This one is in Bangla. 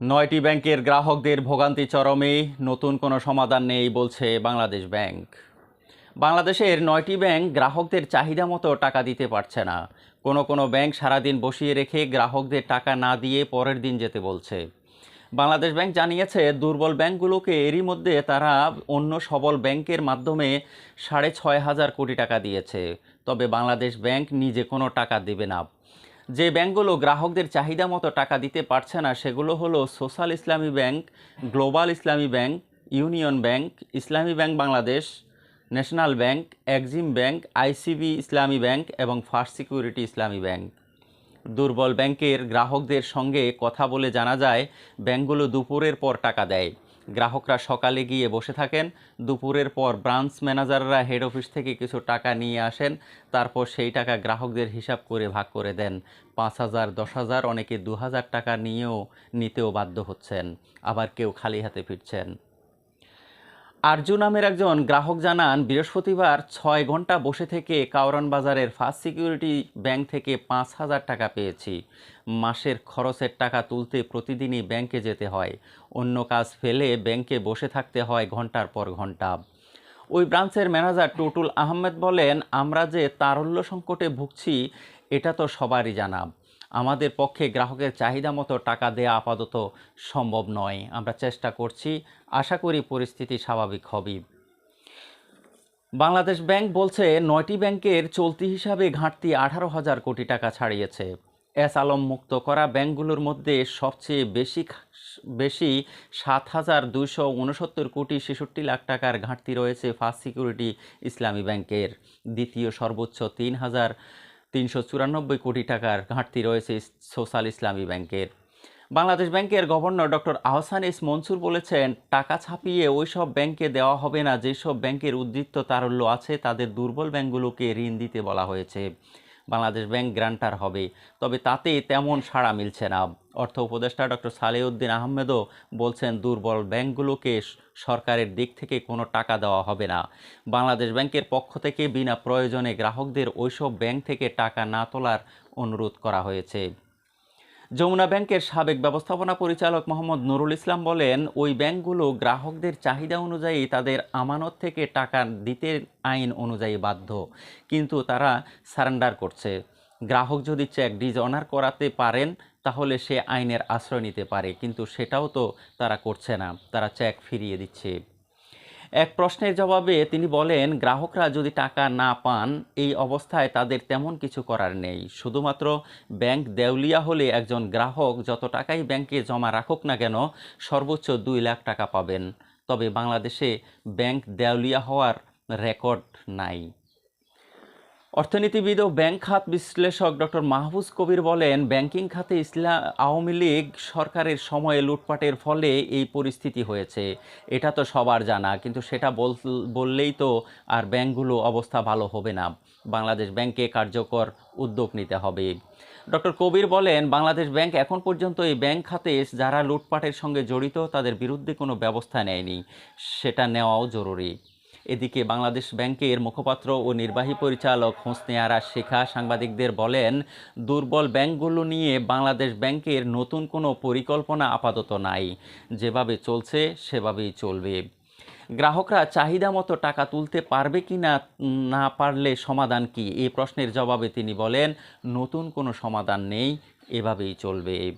নয়টি ব্যাংকের গ্রাহকদের ভোগান্তি চরমে, নতুন কোনো সমাধান নেই বলছে বাংলাদেশ ব্যাংক। বাংলাদেশের নয়টি ব্যাংক গ্রাহকদের চাহিদা মতো টাকা দিতে পারছে না। কোনো কোনো ব্যাংক সারাদিন বসিয়ে রেখে গ্রাহকদের টাকা না দিয়ে পরের দিন যেতে বলছে। বাংলাদেশ ব্যাংক জানিয়েছে, দুর্বল ব্যাংকগুলোকে এরই মধ্যে তারা অন্য সবল ব্যাংকের মাধ্যমে সাড়ে ছয় হাজার কোটি টাকা দিয়েছে। তবে বাংলাদেশ ব্যাংক নিজে কোনো টাকা দেবে না। যে ব্যাংকগুলো গ্রাহকদের চাহিদা মতো টাকা দিতে পারছে না, সেগুলো হলো social Islami bank, global Islami bank, union bank, Islami bank Bangladesh, national bank Exim bank, ICB Islami bank এবং ফার্স্ট সিকিউরিটি ইসলামী ব্যাংক। দুর্বল ব্যাংকের গ্রাহকদের সঙ্গে কথা বলে জানা যায়, ব্যাংকগুলো দুপুরের পর টাকা দেয়। গ্রাহকরা সকালে গিয়ে বসে থাকেন। দুপুরের পর ব্রাঞ্চ ম্যানেজাররা হেড অফিস থেকে কিছু টাকা নিয়ে আসেন। তারপর সেই টাকা গ্রাহকদের হিসাব করে ভাগ করে দেন। পাঁচ হাজার, দশ হাজার, অনেকে দু হাজার টাকা নিয়েও নিতেও বাধ্য হচ্ছেন। আবার কেউ খালি হাতে ফিরছেন। আরজু নামের একজন গ্রাহক জানান, বৃহস্পতিবার ছয় ঘণ্টা বসে থেকে কাউরান বাজারের ফার্স্ট সিকিউরিটি ব্যাংক থেকে পাঁচ হাজার টাকা পেয়েছি। মাসের খরচের টাকা তুলতে প্রতিদিনই ব্যাংকে যেতে হয়। অন্য কাজ ফেলে ব্যাংকে বসে থাকতে হয় ঘণ্টার পর ঘণ্টা। ওই ব্রাঞ্চের ম্যানেজার টুটুল আহমেদ বলেন, আমরা যে তারল্য সংকটে ভুগছি, এটা তো সবারই জানা। আমাদের পক্ষে গ্রাহকের চাহিদা মতো টাকা দেয়া আপাতত সম্ভব নয়। আমরা চেষ্টা করছি, আশা করি পরিস্থিতি স্বাভাবিক হবে। বাংলাদেশ ব্যাংক বলছে, নয়টি ব্যাংকের চলতি হিসাবে ঘাটতি আঠারো হাজার কোটি টাকা ছাড়িয়েছে। এস আলম মুক্ত করা ব্যাংকগুলোর মধ্যে সবচেয়ে বেশি বেশি সাত হাজার দুইশো উনসত্তর কোটি ছেষট্টি লাখ টাকার ঘাটতি রয়েছে ফার্স্ট সিকিউরিটি ইসলামী ব্যাংকের। দ্বিতীয় সর্বোচ্চ তিন হাজার তিনশো চুরানব্বই কোটি টাকার ঘাটতি রয়েছে সোশ্যাল ইসলামী ব্যাংকের। বাংলাদেশ ব্যাংকের গভর্নর ডক্টর আহসান ইস মনসুর বলেছেন, টাকা ছাপিয়ে ওই সব ব্যাংকে দেওয়া হবে না, যেসব ব্যাংকের উদ্বৃত্ত তারল্য আছে তাদের দুর্বল ব্যাংকগুলোকে ঋণ দিতে বলা হয়েছে। বাংলাদেশ ব্যাংক গ্রান্টার হবে। তবে তাতে তেমন সাড়া মিলছে না। অর্থ উপদেষ্টা ডক্টর সালেউদ্দিন আহমেদও বলছেন, দুর্বল ব্যাংকগুলোকে সরকারের দিক থেকে কোনো টাকা দেওয়া হবে না। বাংলাদেশ ব্যাংকের পক্ষ থেকে বিনা প্রয়োজনে গ্রাহকদের ওইসব ব্যাংক থেকে টাকা না তোলার অনুরোধ করা হয়েছে। যমুনা ব্যাংকের সাবেক ব্যবস্থাপনা পরিচালক মোহাম্মদ নুরুল ইসলাম বলেন, ওই ব্যাংকগুলো গ্রাহকদের চাহিদা অনুযায়ী তাদের আমানত থেকে টাকা দিতে আইন অনুযায়ী বাধ্য। কিন্তু তারা সারেন্ডার করছে। গ্রাহক যদি চেক ডিজঅনার করাতে পারেন, তাহলে সে আইনের আশ্রয় নিতে পারে, কিন্তু সেটাও তো তারা করছে না। তারা চেক ফিরিয়ে দিচ্ছে। এক প্রশ্নের জবাবে তিনি বলেন, গ্রাহকরা যদি টাকা না পান, এই অবস্থায় তাদের তেমন কিছু করার নেই। শুধুমাত্র ব্যাংক দেউলিয়া হলে একজন গ্রাহক যত টাকাই ব্যাংকে জমা রাখুক না কেন, সর্বোচ্চ দুই লাখ টাকা পাবেন। তবে বাংলাদেশে ব্যাংক দেউলিয়া হওয়ার রেকর্ড নাই। অর্থনীতিবিদ ও ব্যাংক খাত বিশ্লেষক ডক্টর মাহফুজ কবির বলেন, ব্যাংকিং খাতে ইসলাম আওয়ামী লীগ সরকারের সময়ে লুটপাটের ফলে এই পরিস্থিতি হয়েছে। এটা তো সবার জানা, কিন্তু সেটা বল- বললেই তো আর ব্যাংকগুলো অবস্থা ভালো হবে না। বাংলাদেশ ব্যাংকে কার্যকর উদ্যোগ নিতে হবে। ডক্টর কবির বলেন, বাংলাদেশ ব্যাংক এখন পর্যন্ত এই ব্যাংক খাতে যারা লুটপাটের সঙ্গে জড়িত, তাদের বিরুদ্ধে কোনো ব্যবস্থা নেয়নি। সেটা নেওয়াও জরুরি। এদিকে বাংলাদেশ ব্যাংকের মুখপাত্র ও নির্বাহী পরিচালক হোসনে আরা শেখা সাংবাদিকদের বলেন, দুর্বল ব্যাংকগুলো নিয়ে বাংলাদেশ ব্যাংকের নতুন কোনো পরিকল্পনা আপাতত নাই। যেভাবে চলছে, সেভাবেই চলবে। গ্রাহকরা চাহিদা মতো টাকা তুলতে পারবে কি না না পারলে সমাধান কি? এই প্রশ্নের জবাবে তিনি বলেন, নতুন কোনো সমাধান নেই, এভাবেই চলবে।